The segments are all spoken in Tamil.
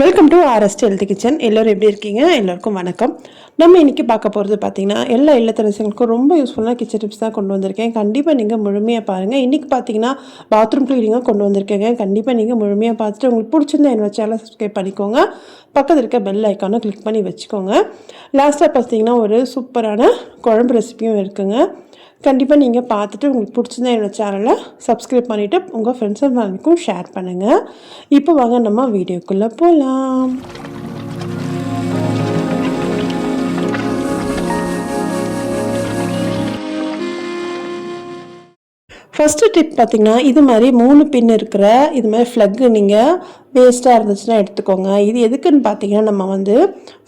Welcome to RST health kitchen எல்லோரும் எப்படி இருக்கீங்க? எல்லோருக்கும் வணக்கம். நம்ம இன்றைக்கி பார்க்க போகிறது பார்த்தீங்கன்னா எல்லா இல்லத்தரசிகளுக்கும் ரொம்ப யூஸ்ஃபுல்லான கிச்சன் டிப்ஸ் தான் கொண்டு வந்திருக்கேன். கண்டிப்பாக நீங்கள் முழுமையாக பாருங்கள் இன்றைக்கி பார்த்தீங்கன்னா பாத்ரூம் க்ளீனிங்காக கொண்டு வந்திருக்கேங்க. கண்டிப்பாக நீங்கள் முழுமையாக பார்த்துட்டு உங்களுக்கு பிடிச்சிருந்தா என்ன சேனல் சப்ஸ்கிரைப் பண்ணிக்கோங்க. பக்கத்தில் இருக்க பெல் ஐக்கானும் கிளிக் பண்ணி வச்சுக்கோங்க. லாஸ்ட்டாக பார்த்தீங்கன்னா ஒரு சூப்பரான குழம்பு ரெசிபியும் இருக்குங்க. கண்டிப்பாக நீங்கள் பார்த்துட்டு உங்களுக்கு பிடிச்சிருந்தா என்னோடய சேனலை சப்ஸ்கிரைப் பண்ணிவிட்டு உங்கள் ஃப்ரெண்ட்ஸ் அண்ட் ஃபேமிலிக்கும் ஷேர் பண்ணுங்கள் இப்போ வாங்க நம்ம வீடியோக்குள்ளே போகலாம் ஃபஸ்ட்டு டிப் பார்த்தீங்கன்னா இது மாதிரி மூணு பின் இருக்கிற இது மாதிரி ஃப்ளக்கு நீங்கள் வேஸ்ட்டாக இருந்துச்சுன்னா எடுத்துக்கோங்க. இது எதுக்குன்னு பார்த்தீங்கன்னா நம்ம வந்து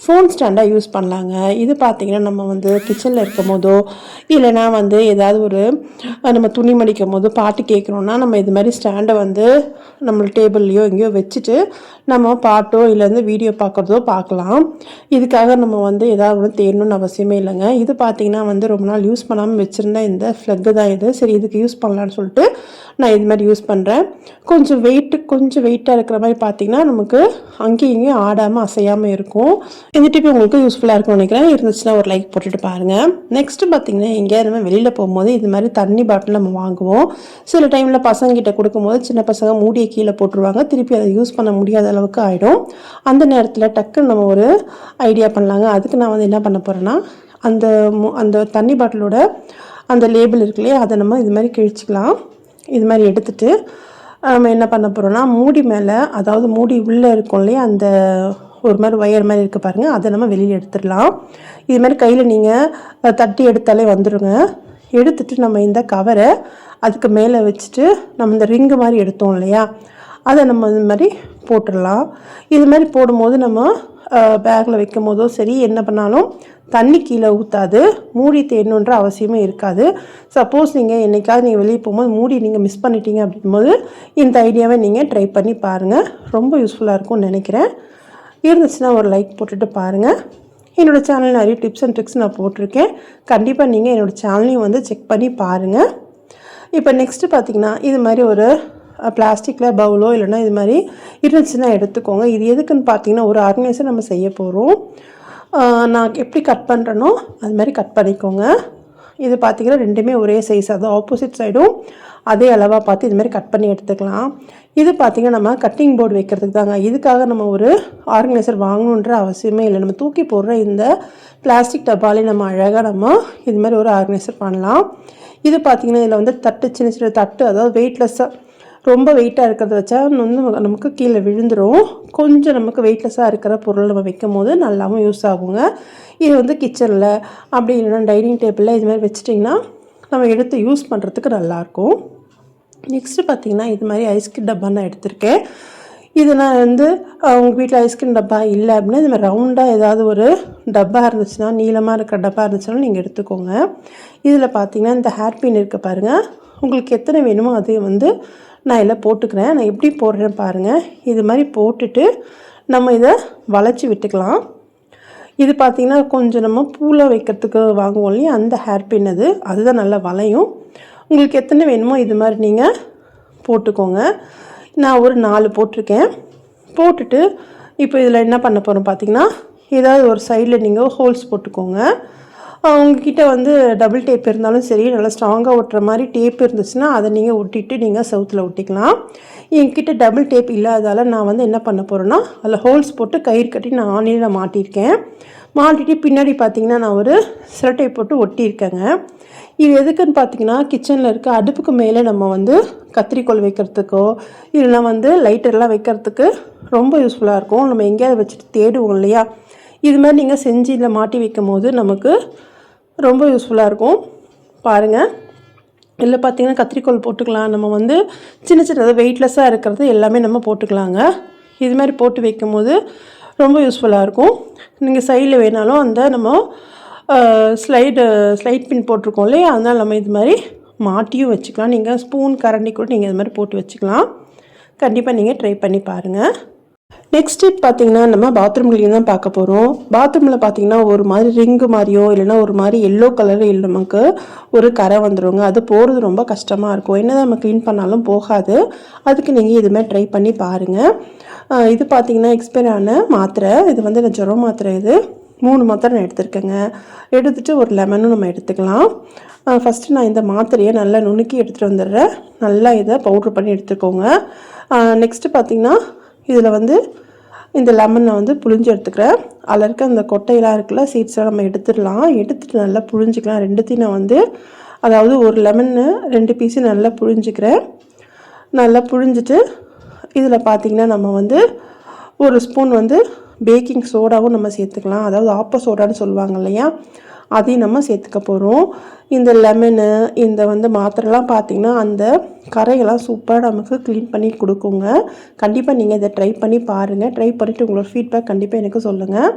ஃபோன் ஸ்டாண்டாக யூஸ் பண்ணலாங்க. இது பார்த்தீங்கன்னா நம்ம வந்து கிச்சனில் இருக்கும் போதோ இல்லைனா வந்து ஏதாவது ஒரு நம்ம துணி மடிக்கும் போதோ பாட்டு கேட்குறோன்னா நம்ம இது மாதிரி ஸ்டாண்டை வந்து நம்ம டேபிள்லையோ எங்கேயோ வச்சுட்டு நம்ம பாட்டோ இல்லை வந்து வீடியோ பார்க்குறதோ பார்க்கலாம் இதுக்காக நம்ம வந்து ஏதாவது ஒன்று தேடணும்னு அவசியமே இல்லைங்க. இது பார்த்தீங்கன்னா வந்து ரொம்ப நாள் யூஸ் பண்ணாமல் வச்சுருந்த இந்த ஃப்ளக்கு தான் இது. சரி இதுக்கு யூஸ் பண்ணலான்னு சொல்லிட்டு நான் இது மாதிரி யூஸ் பண்ணுறேன் கொஞ்சம் வெயிட்டு கொஞ்சம் வெயிட்டாக இருக்கிற மாதிரி பார்த்தீங்கன்னா நமக்கு அங்கேயும் இங்கேயும் ஆடாமல் அசையாமல் இருக்கும். இந்த டிப் உங்களுக்கு யூஸ்ஃபுல்லாக இருக்கும்னு நினைக்கிறேன். இருந்துச்சுன்னா ஒரு லைக் போட்டுட்டு பாருங்கள் நெக்ஸ்ட்டு பார்த்தீங்கன்னா எங்கேயா நம்ம வெளியில் போகும்போது இது மாதிரி தண்ணி பாட்டில் நம்ம வாங்குவோம். சில டைமில் பசங்கக்கிட்ட கொடுக்கும்போது சின்ன பசங்க மூடியை கீழே போட்டுருவாங்க. திருப்பி அதை யூஸ் பண்ண முடியாத அளவுக்கு ஆகிடும் அந்த நேரத்தில் டக்குன்னு நம்ம ஒரு ஐடியா பண்ணலாங்க. அதுக்கு நான் வந்து என்ன பண்ண போகிறேன்னா அந்த அந்த தண்ணி பாட்டிலோட அந்த லேபிள் இருக்கு இல்லையா அதை நம்ம இது மாதிரி கிழிச்சிக்கலாம். இது மாதிரி எடுத்துகிட்டு நம்ம என்ன பண்ண போகிறோம்னா மூடி மேலே அதாவது மூடி உள்ளே இருக்கும் இல்லையா அந்த ஒரு மாதிரி ஒயர் மாதிரி இருக்குது பாருங்கள் அதை நம்ம வெளியில் எடுத்துடலாம். இது மாதிரி கையில் நீங்கள் தட்டி எடுத்தாலே வந்துடுங்க எடுத்துட்டு நம்ம இந்த கவரை அதுக்கு மேலே வச்சுட்டு நம்ம இந்த ரிங்கு மாதிரி எடுத்தோம் இல்லையா அதை நம்ம இது மாதிரி போட்டுடலாம். இது மாதிரி போடும்போது நம்ம பேக்கில் வைக்கும் போதோ சரி என்ன பண்ணாலும் தண்ணி கீழே ஊற்றாது மூடி தேடணுன்ற அவசியமே இருக்காது. சப்போஸ் நீங்கள் என்றைக்காவது நீங்கள் வெளியே போகும்போது மூடி நீங்கள் மிஸ் பண்ணிட்டீங்க அப்படிங்கும்போது இந்த ஐடியாவை நீங்கள் ட்ரை பண்ணி பாருங்கள் ரொம்ப யூஸ்ஃபுல்லாக இருக்கும்னு நினைக்கிறேன். இருந்துச்சுன்னா ஒரு லைக் போட்டுட்டு பாருங்கள் என்னோடய சேனல் நிறைய டிப்ஸ் அண்ட் ட்ரிக்ஸ் நான் போட்டிருக்கேன். கண்டிப்பாக நீங்கள் என்னோடய சேனலையும் வந்து செக் பண்ணி பாருங்கள் இப்போ நெக்ஸ்ட்டு பார்த்திங்கன்னா இது மாதிரி ஒரு பிளாஸ்டிக்கில் பவுலோ இல்லைனா இது மாதிரி இருந்துச்சுன்னா எடுத்துக்கோங்க. இது எதுக்குன்னு பார்த்தீங்கன்னா ஒரு ஆர்கனைசர் நம்ம செய்ய போகிறோம் நான் எப்படி கட் பண்ணுறனோ அது மாதிரி கட் பண்ணிக்கோங்க. இது பார்த்திங்கன்னா ரெண்டுமே ஒரே சைஸ் அது ஆப்போசிட் சைடும் அதே அளவாக பார்த்து இது மாதிரி கட் பண்ணி எடுத்துக்கலாம். இது பார்த்திங்கன்னா நம்ம கட்டிங் போர்டு வைக்கிறதுக்கு தாங்க. இதுக்காக நம்ம ஒரு ஆர்கனைசர் வாங்கணுன்ற அவசியமே இல்லை. நம்ம தூக்கி போடுற இந்த பிளாஸ்டிக் டப்பாலே நம்ம அழகாக நம்ம இது மாதிரி ஒரு ஆர்கனைசர் பண்ணலாம். இது பார்த்திங்கன்னா இதில் வந்து தட்டு சின்ன சின்ன தட்டு அதாவது வெயிட்லெஸ்ஸாக ரொம்ப வெயிட்டாக இருக்கிறத வச்சா வந்து நமக்கு கீழே விழுந்துடும் கொஞ்சம் நமக்கு வெயிட்லெஸ்ஸாக இருக்கிற பொருள் நம்ம வைக்கும் போது நல்லாவும் யூஸ் ஆகுங்க. இது வந்து கிச்சனில் அப்படி இல்லைன்னா டைனிங் டேபிளில் இது மாதிரி வச்சிட்டிங்கன்னா நம்ம எடுத்து யூஸ் பண்ணுறதுக்கு நல்லாயிருக்கும். நெக்ஸ்ட்டு பார்த்திங்கன்னா இது மாதிரி ஐஸ்கிரீம் டப்பா நான் எடுத்திருக்கேன். இது நான் வந்து உங்கள் வீட்டில் ஐஸ்கிரீம் டப்பா இல்லை அப்படின்னா இது மாதிரி ரவுண்டாக ஏதாவது ஒரு டப்பா இருந்துச்சுன்னா நீளமாக இருக்கிற டப்பா இருந்துச்சுன்னா நீங்கள் எடுத்துக்கோங்க. இதில் பார்த்தீங்கன்னா இந்த ஹேர்பின் இருக்குது இருக்க பாருங்கள் உங்களுக்கு எத்தனை வேணுமோ அது வந்து நான் இதில் போட்டுக்கிறேன். நான் எப்படி போடுறேன் பாருங்கள் இது மாதிரி போட்டுட்டு நம்ம இதை வளைச்சி விட்டுக்கலாம். இது பார்த்திங்கன்னா கொஞ்சம் நம்ம பூவில் வைக்கிறதுக்கு வாங்குவோம் இல்லையா? அந்த ஹேர் பின் அது. அதுதான் நல்லா வளையும். உங்களுக்கு எத்தனை வேணுமோ இது மாதிரி நீங்கள் போட்டுக்கோங்க. நான் ஒரு நாலு போட்டிருக்கேன். போட்டுட்டு இப்போ இதில் என்ன பண்ண போகிறோம் பார்த்திங்கன்னா ஏதாவது ஒரு சைடில் நீங்கள் ஹோல்ஸ் போட்டுக்கோங்க. உங்ககிட்ட வந்து டபுள் டேப் இருந்தாலும் சரி நல்லா ஸ்ட்ராங்காக ஒட்டுற மாதிரி டேப் இருந்துச்சுன்னா அதை நீங்கள் ஒட்டிட்டு நீங்கள் சவுத்தில் ஒட்டிக்கலாம். என்கிட்ட டபுள் டேப் இல்லாதால் நான் வந்து என்ன பண்ண போகிறேன்னா அதில் ஹோல்ஸ் போட்டு கயிறு கட்டி நான் ஆன்லைனில் மாட்டியிருக்கேன். மாட்டிட்டு பின்னாடி பார்த்தீங்கன்னா நான் ஒரு சிரட்டை போட்டு ஒட்டியிருக்கேங்க. இது எதுக்குன்னு பார்த்தீங்கன்னா கிச்சனில் இருக்க அடுப்புக்கு மேலே நம்ம வந்து கத்திரிக்கோள் வைக்கிறதுக்கோ இல்லைனா வந்து லைட்டர்லாம் வைக்கிறதுக்கு ரொம்ப யூஸ்ஃபுல்லாக இருக்கும். நம்ம எங்கேயாவது வச்சுட்டு தேடுவோம் இல்லையா? இது மாதிரி நீங்கள் செஞ்சு இதில் மாட்டி வைக்கும் போது நமக்கு ரொம்ப யூஸ்ஃபுல்லாக இருக்கும். பாருங்கள் இல்லை பார்த்தீங்கன்னா கத்திரிக்கோள் போட்டுக்கலாம். நம்ம வந்து சின்ன சின்னதாக வெயிட்லெஸ்ஸாக இருக்கிறது எல்லாமே நம்ம போட்டுக்கலாங்க. இது மாதிரி போட்டு வைக்கும் போது ரொம்ப யூஸ்ஃபுல்லாக இருக்கும். நீங்கள் சைடில் வேணாலும் அந்த நம்ம ஸ்லைடு ஸ்லைட் பின் போட்டிருக்கோம் இல்லையா? அதனால் நம்ம இது மாதிரி மாட்டியும் வச்சுக்கலாம். நீங்கள் ஸ்பூன் கரண்டி கூட நீங்கள் இது மாதிரி போட்டு வச்சுக்கலாம். கண்டிப்பாக நீங்கள் ட்ரை பண்ணி பாருங்கள் நெக்ஸ்ட் ஸ்டெப் பார்த்தீங்கன்னா நம்ம பாத்ரூம் கிளீன் தான் பார்க்க போகிறோம் பாத்ரூமில் பார்த்தீங்கன்னா ஒரு மாதிரி ரிங்கு மாதிரியோ இல்லைன்னா ஒரு மாதிரி எல்லோ கலரில் நமக்கு ஒரு கரை வந்துடுங்க அது போகிறது ரொம்ப கஷ்டமாக இருக்கும். என்ன நம்ம க்ளீன் பண்ணாலும் போகாது. அதுக்கு நீங்கள் இதுமாதிரி ட்ரை பண்ணி பாருங்கள் இது பார்த்தீங்கன்னா எக்ஸ்பைர் ஆன மாத்திரை. இது வந்து இந்த ஜுரம் மாத்திரை இது. மூணு மாத்திரை நான் எடுத்திருக்கேங்க. எடுத்துகிட்டு ஒரு லெமனும் நம்ம எடுத்துக்கலாம். ஃபஸ்ட்டு நான் இந்த மாத்திரையை நல்லா நுணுக்கி எடுத்துகிட்டு வந்துடுறேன். நல்லா இதை பவுட்ரு பண்ணி எடுத்துக்கோங்க. நெக்ஸ்ட்டு பார்த்தீங்கன்னா இதில் வந்து இந்த லெமனை வந்து புழிஞ்சு எடுத்துக்கிறேன் அதில் இருக்க அந்த கொட்டையெல்லாம் இருக்குல்ல சீட்ஸை நம்ம எடுத்துடலாம். எடுத்துகிட்டு நல்லா புழிஞ்சிக்கலாம். ரெண்டுத்தையும் நான் வந்து அதாவது ஒரு லெமன்னு ரெண்டு பீஸு நல்லா புழிஞ்சிக்கிறேன். நல்லா புழிஞ்சிட்டு இதில் பார்த்திங்கன்னா நம்ம வந்து ஒரு ஸ்பூன் வந்து பேக்கிங் சோடாவும் நம்ம சேர்த்துக்கலாம். அதாவது ஆப்ப சோடான்னு சொல்லுவாங்க இல்லையா? அதையும் நம்ம சேர்த்துக்க போகிறோம் இந்த லெமனு இந்த வந்து மாத்திரைலாம் பார்த்திங்கன்னா அந்த கரையெல்லாம் சூப்பராக நமக்கு க்ளீன் பண்ணி கொடுக்குங்க. கண்டிப்பாக நீங்கள் இதை ட்ரை பண்ணி பாருங்கள் ட்ரை பண்ணிவிட்டு உங்களோட ஃபீட்பேக் கண்டிப்பாக எனக்கு சொல்லுங்கள்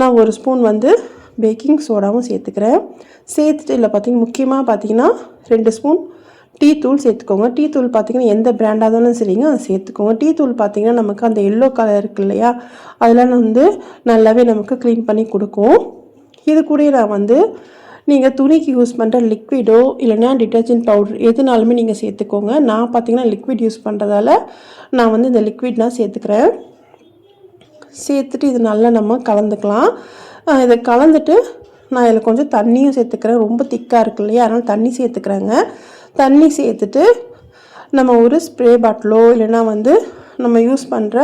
நான் ஒரு ஸ்பூன் வந்து பேக்கிங் சோடாவும் சேர்த்துக்கிறேன். சேர்த்துட்டு இல்லை பார்த்திங்கன்னா முக்கியமாக பார்த்திங்கன்னா ரெண்டு ஸ்பூன் டீ தூள் சேர்த்துக்கோங்க. டீ தூள் பார்த்திங்கன்னா எந்த பிராண்டாக இருந்தாலும் சரிங்க அதை சேர்த்துக்கோங்க. டீ தூள் பார்த்திங்கன்னா நமக்கு அந்த எல்லோ கலர் இருக்கு இல்லையா அதெல்லாம் வந்து நல்லாவே நமக்கு க்ளீன் பண்ணி கொடுக்கும். இது கூட நான் வந்து நீங்கள் துணிக்கு யூஸ் பண்ணுற லிக்விடோ இல்லைன்னா டிட்டர்ஜென்ட் பவுடர் எதுனாலுமே நீங்கள் சேர்த்துக்கோங்க. நான் பார்த்தீங்கன்னா லிக்விட் யூஸ் பண்ணுறதால நான் வந்து இந்த லிக்விட் நான் சேர்த்துக்கிறேன். சேர்த்துட்டு இது நல்லா நம்ம கலந்துக்கலாம். இதை கலந்துட்டு நான் இதில் கொஞ்சம் தண்ணியும் சேர்த்துக்கிறேன். ரொம்ப திக்காக இருக்கு இல்லையா? அதனால் தண்ணி சேர்த்துக்கிறேங்க. தண்ணி சேர்த்துட்டு நம்ம ஒரு ஸ்ப்ரே பாட்டிலோ இல்லைன்னா வந்து நம்ம யூஸ் பண்ணுற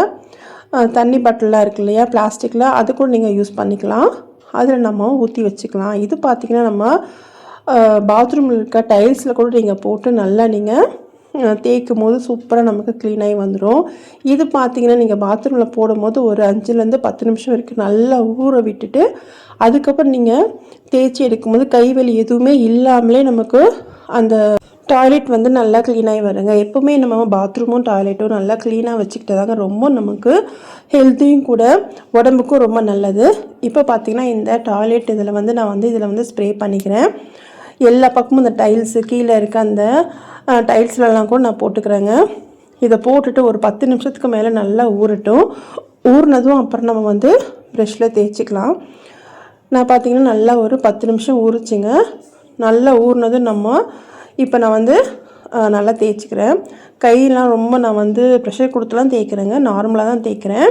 தண்ணி பாட்டிலாம் இருக்கு இல்லையா? பிளாஸ்டிக்கில் அது கூட நீங்கள் யூஸ் பண்ணிக்கலாம். அதில் நம்ம ஊற்றி வச்சுக்கலாம். இது பார்த்திங்கன்னா நம்ம பாத்ரூமில் இருக்க டைல்ஸில் கூட நீங்கள் போட்டு நல்லா நீங்கள் தேய்க்கும் போது சூப்பராக நமக்கு க்ளீனாகி வந்துடும் இது பார்த்தீங்கன்னா நீங்கள் பாத்ரூமில் போடும்போது ஒரு அஞ்சுலேருந்து பத்து நிமிஷம் வரைக்கும் நல்லா ஊற விட்டுட்டு அதுக்கப்புறம் நீங்கள் தேய்ச்சி எடுக்கும்போது கைவெளி எதுவுமே இல்லாமலே நமக்கு அந்த டாய்லெட் வந்து நல்லா க்ளீனாகி வருங்க. எப்போவுமே நம்ம பாத்ரூமும் டாய்லெட்டும் நல்லா க்ளீனாக வச்சுக்கிட்டு தாங்க ரொம்ப நமக்கு ஹெல்த்தியும் கூட உடம்புக்கும் ரொம்ப நல்லது. இப்போ பார்த்திங்கன்னா இந்த டாய்லெட் இதில் வந்து நான் வந்து இதில் வந்து ஸ்ப்ரே பண்ணிக்கிறேன். எல்லா பக்கமும் இந்த டைல்ஸு கீழே இருக்க அந்த டைல்ஸ்லலாம் கூட நான் போட்டுக்கிறேங்க. இதை போட்டுட்டு ஒரு பத்து நிமிஷத்துக்கு மேலே நல்லா ஊறட்டும். ஊறினதும் அப்புறம் நம்ம வந்து ப்ரெஷ்ஷில் தேய்ச்சிக்கலாம். நான் பார்த்திங்கன்னா நல்லா ஒரு பத்து நிமிஷம் ஊறிச்சிங்க. நல்லா ஊறினதும் நம்ம இப்போ நான் வந்து நல்லா தேய்ச்சிக்கிறேன். கையெல்லாம் ரொம்ப நான் வந்து ப்ரெஷர் கொடுத்துலாம் தேய்க்கிறேங்க. நார்மலாக தான் தேய்க்கிறேன்.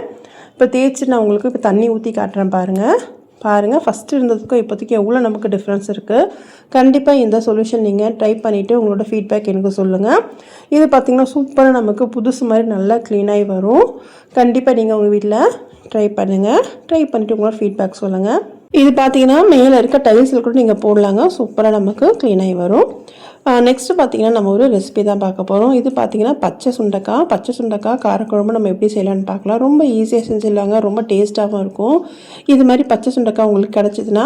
இப்போ தேய்ச்சி நான் உங்களுக்கு இப்போ தண்ணி ஊற்றி காட்டுறேன் பாருங்கள் பாருங்கள் ஃபஸ்ட்டு இருந்ததுக்கும் இப்போதைக்கு எவ்வளோ நமக்கு டிஃப்ரென்ஸ் இருக்குது கண்டிப்பாக இந்த சொல்யூஷன் நீங்கள் ட்ரை பண்ணிவிட்டு உங்களோட ஃபீட்பேக் எனக்கு சொல்லுங்கள் இது பார்த்திங்கன்னா சூப்பராக நமக்கு புதுசு மாதிரி நல்லா க்ளீனாகி வரும். கண்டிப்பாக நீங்கள் உங்கள் வீட்டில் ட்ரை பண்ணுங்கள் ட்ரை பண்ணிவிட்டு உங்களோட ஃபீட்பேக் சொல்லுங்கள் இது பார்த்தீங்கன்னா மேலே இருக்க டைல்ஸில் கூட நீங்கள் போடலாங்க. சூப்பராக நமக்கு க்ளீனாகி வரும். நெக்ஸ்ட்டு பார்த்தீங்கன்னா நம்ம ஒரு ரெசிபி தான் பார்க்க போகிறோம் இது பார்த்தீங்கன்னா பச்சை சுண்டக்காய். பச்சை சுண்டக்காய் காரக்குழம்பு நம்ம எப்படி செய்யலான்னு பார்க்கலாம். ரொம்ப ஈஸியாக செஞ்சிடலாங்க. ரொம்ப டேஸ்ட்டாகவும் இருக்கும். இது மாதிரி பச்சை சுண்டக்காய் உங்களுக்கு கிடச்சிதுன்னா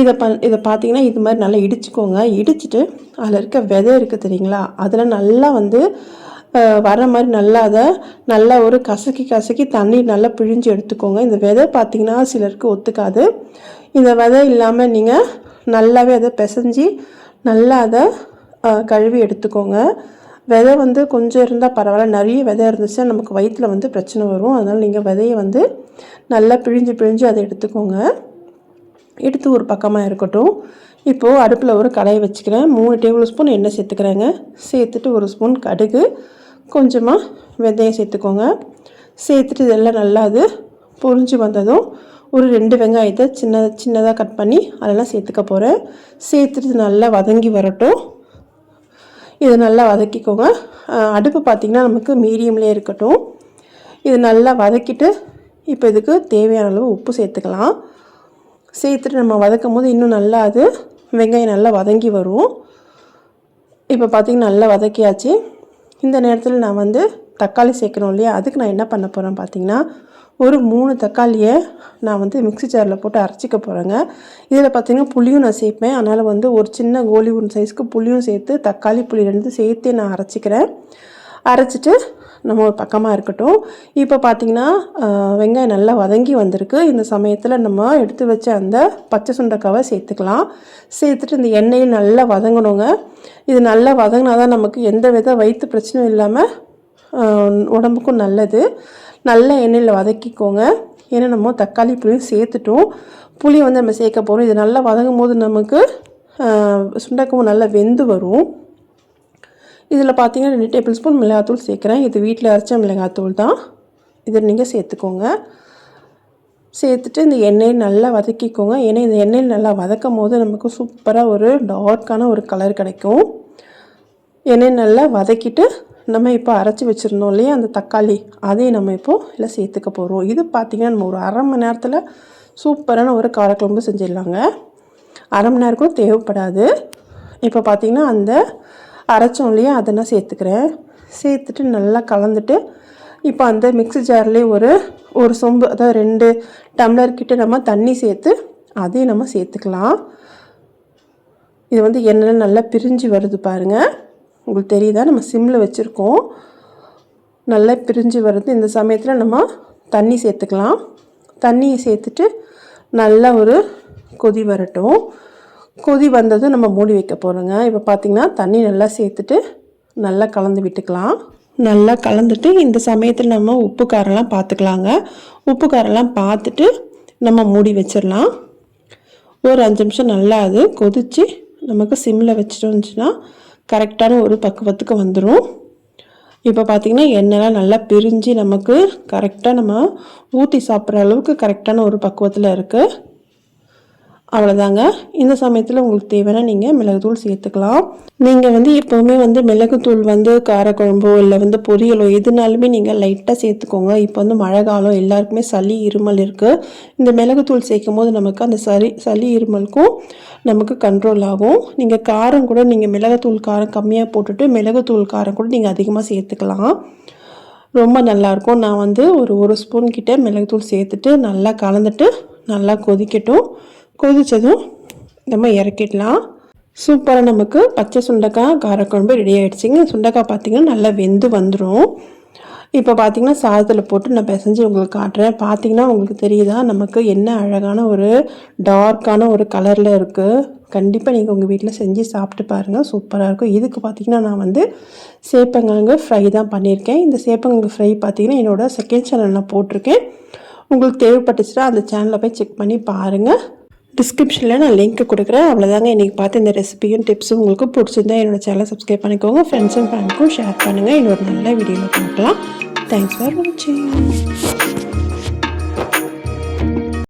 இதை ப இதை பார்த்தீங்கன்னா இது மாதிரி நல்லா இடிச்சுக்கோங்க. இடிச்சிட்டு அதில் இருக்க விதை இருக்குது தெரியுங்களா? அதில் நல்லா வந்து வர மாதிரி நல்லா அதை நல்லா ஒரு கசக்கி கசக்கி தண்ணி நல்லா பிழிஞ்சு எடுத்துக்கோங்க. இந்த விதை பார்த்திங்கன்னா சிலருக்கு ஒத்துக்காது. இந்த விதை இல்லாமல் நீங்கள் நல்லாவே அதை பிசைஞ்சு நல்லா அதை கழுவி எடுத்துக்கோங்க. விதை வந்து கொஞ்சம் இருந்தால் பரவாயில்ல. நிறைய விதை இருந்துச்சுன்னா நமக்கு வயிற்றில் வந்து பிரச்சனை வரும். அதனால் நீங்கள் விதையை வந்து நல்லா பிழிஞ்சு பிழிஞ்சு அதை எடுத்துக்கோங்க. எடுத்து ஒரு பக்கமாக இருக்கட்டும். இப்போது அடுப்பில் ஒரு கடாயை வச்சுக்கிறேன். மூணு டேபிள் ஸ்பூன் எண்ணெய் சேர்த்துக்கிறேங்க. சேர்த்துட்டு ஒரு ஸ்பூன் கடுகு. கொஞ்சமாக வெந்தயம் சேர்த்துக்கோங்க. சேர்த்துட்டு இதெல்லாம் நல்லா அது பொரிஞ்சு வந்ததும் ஒரு ரெண்டு வெங்காயத்தை சின்ன சின்னதாக கட் பண்ணி அதெல்லாம் சேர்த்துக்க போகிறேன் சேர்த்துட்டு நல்லா வதங்கி வரட்டும். இதை நல்லா வதக்கிக்கோங்க. அடுப்பு பார்த்திங்கன்னா நமக்கு மீடியம்லேயே இருக்கட்டும். இது நல்லா வதக்கிட்டு இப்போ இதுக்கு தேவையான அளவு உப்பு சேர்த்துக்கலாம். சேர்த்துட்டு நம்ம வதக்கும் போது இன்னும் நல்லா அது வெங்காயம் நல்லா வதங்கி வரும். இப்போ பார்த்திங்கன்னா நல்லா வதக்கியாச்சு. இந்த நேரத்தில் நான் வந்து தக்காளி சேர்க்கணும் இல்லையா? அதுக்கு நான் என்ன பண்ண போகிறேன் பார்த்திங்கன்னா ஒரு மூணு தக்காளியை நான் வந்து மிக்சி ஜாரில் போட்டு அரைச்சிக்க போகிறேங்க இதில் பார்த்திங்கன்னா புளியும் நான் சேர்ப்பேன். அதனால் வந்து ஒரு சின்ன கோலி ஒன் சைஸ்க்கு புளியும் சேர்த்து தக்காளி புளி ரெண்டு சேர்த்தே நான் அரைச்சிக்கிறேன். அரைச்சிட்டு நம்ம ஒரு பக்கமாக இருக்கட்டும். இப்போ பார்த்திங்கன்னா வெங்காயம் நல்லா வதங்கி வந்திருக்கு. இந்த சமயத்தில் நம்ம எடுத்து வச்ச அந்த பச்சை சுண்டக்காவை சேர்த்துக்கலாம். சேர்த்துட்டு இந்த எண்ணெயில் நல்லா வதங்கணுங்க. இது நல்லா வதங்கினா தான் நமக்கு எந்த வித வயிற்று பிரச்சனையும் இல்லாமல் உடம்புக்கும் நல்லது. நல்ல எண்ணெயில் வதக்கிக்கோங்க. ஏன்னா நம்ம தக்காளி புளியும் சேர்த்துட்டோம். புளி வந்து நம்ம சேர்க்க போகிறோம் இது நல்லா வதங்கும் போது நமக்கு சுண்டைக்காவும் நல்லா வெந்து வரும். இதில் பார்த்தீங்கன்னா ரெண்டு டேபிள் ஸ்பூன் மிளகாத்தூள் சேர்க்குறேன். இது வீட்டில் அரைச்ச மிளகாத்தூள் தான். இதை நீங்கள் சேர்த்துக்கோங்க. சேர்த்துட்டு இந்த எண்ணெயை நல்லா வதக்கிக்கோங்க. ஏன்னா இந்த எண்ணெயில் நல்லா வதக்கும் போது நமக்கு சூப்பராக ஒரு டார்க்கான ஒரு கலர் கிடைக்கும். எண்ணெய் நல்லா வதக்கிட்டு நம்ம இப்போ அரைச்சி வச்சுருந்தோம் இல்லையா அந்த தக்காளி அதையும் நம்ம இப்போது இதில் சேர்த்துக்க போகிறோம். இது பார்த்திங்கன்னா நம்ம ஒரு அரை மணி நேரத்தில் சூப்பரான ஒரு காரக்குழம்பு செஞ்சிடலாங்க. அரை மணி நேரம் கூட தேவைப்படாது. இப்போ பார்த்திங்கன்னா அந்த அரைச்சோம் இல்லையா அதை நான் சேர்த்துக்கிறேன். சேர்த்துட்டு நல்லா கலந்துட்டு இப்போ அந்த மிக்ஸி ஜார்லேயே ஒரு ஒரு சொம்பு அதாவது ரெண்டு டம்ளர்கிட்ட நம்ம தண்ணி சேர்த்து அதையும் நம்ம சேர்த்துக்கலாம். இது வந்து எண்ணெய் நல்லா பிரிஞ்சு வருது பாருங்கள் உங்களுக்கு தெரியுதா நம்ம சிம்மில் வச்சுருக்கோம். நல்லா பிரிஞ்சு வருது. இந்த சமயத்தில் நம்ம தண்ணி சேர்த்துக்கலாம். தண்ணியை சேர்த்துட்டு நல்லா ஒரு கொதி வரட்டும். கொதி வந்ததும் நம்ம மூடி வைக்க போகிறோங்க இப்போ பார்த்திங்கன்னா தண்ணி நல்லா சேர்த்துட்டு நல்லா கலந்து விட்டுக்கலாம். நல்லா கலந்துட்டு இந்த சமயத்தில் நம்ம உப்பு காரெல்லாம் பார்த்துக்கலாங்க உப்பு காரெல்லாம் பார்த்துட்டு நம்ம மூடி வச்சிடலாம். ஒரு அஞ்சு நிமிஷம் நல்லா அது கொதித்து நமக்கு சிம்மில் வச்சிட்டோம்னுச்சுன்னா கரெக்டான ஒரு பக்குவத்துக்கு வந்துடும் இப்போ பார்த்திங்கன்னா எண்ணெய்லாம் நல்லா பிரிஞ்சு நமக்கு கரெக்டாக நம்ம ஊற்றி சாப்பிட்ற அளவுக்கு கரெக்டான ஒரு பக்குவத்தில் இருக்குது அவ்வளோதாங்க இந்த சமயத்தில் உங்களுக்கு தேவைன்னா நீங்கள் மிளகுத்தூள் சேர்த்துக்கலாம். நீங்கள் வந்து எப்போவுமே வந்து மிளகுத்தூள் வந்து காரக்குழம்போ இல்லை வந்து பொரியலோ எதுனாலுமே நீங்கள் லைட்டாக சேர்த்துக்கோங்க. இப்போ வந்து மழை காலம் எல்லாருக்குமே சளி இருமல் இருக்குது இந்த மிளகுத்தூள் சேர்க்கும் போது நமக்கு அந்த சளி சளி இருமலுக்கும் நமக்கு கண்ட்ரோல் ஆகும். நீங்கள் காரம் கூட நீங்கள் மிளகுத்தூள் காரம் கம்மியாக போட்டுட்டு மிளகுத்தூள் காரம் கூட நீங்கள் அதிகமாக சேர்த்துக்கலாம். ரொம்ப நல்லாயிருக்கும் நான் வந்து ஒரு ஒரு ஸ்பூன் கிட்டே மிளகுத்தூள் சேர்த்துட்டு நல்லா கலந்துட்டு நல்லா கொதிக்கட்டும். கொதித்ததும் நம்ம இறக்கிடலாம். சூப்பராக நமக்கு பச்சை சுண்டைக்காய் காரக்குழம்பு ரெடி ஆகிடுச்சிங்க சுண்டைக்காய் பார்த்திங்கன்னா நல்லா வெந்து வந்துடும் இப்போ பார்த்திங்கன்னா சாதத்தில் போட்டு நான் பிசைஞ்சு உங்களுக்கு காட்டுறேன். பார்த்தீங்கன்னா உங்களுக்கு தெரியுதா? நமக்கு என்ன அழகான ஒரு டார்க்கான ஒரு கலரில் இருக்குது கண்டிப்பாக நீங்கள் உங்கள் வீட்டில் செஞ்சு சாப்பிட்டு பாருங்கள் சூப்பராக இருக்கும். இதுக்கு பார்த்தீங்கன்னா நான் வந்து சேப்பங்கிழங்கு ஃப்ரை தான் பண்ணியிருக்கேன். இந்த சேப்பங்கிழங்கு ஃப்ரை பார்த்தீங்கன்னா என்னோட செகண்ட் சேனலில் போட்டிருக்கேன். உங்களுக்கு தேவைப்பட்டுச்சுன்னா அந்த சேனலில் போய் செக் பண்ணி பாருங்கள் டிஸ்கிரிப்ஷனில் நான் லிங்க் கொடுக்குறேன். அவ்வளோதாங்க இன்றைக்கி பார்த்து இந்த ரெசிபியும் டிப்ஸும் உங்களுக்கு பிடிச்சிருந்தா என்னோட சேனலை சப்ஸ்கிரைப் பண்ணிக்கோங்க. ஃப்ரெண்ட்ஸ் அண்ட் ஃபேமிலிக்கும் ஷேர் பண்ணுங்கள் இன்னொரு நல்ல வீடியோவில் பார்க்கலாம். தேங்க்ஸ் ஃபார் வாட்சிங்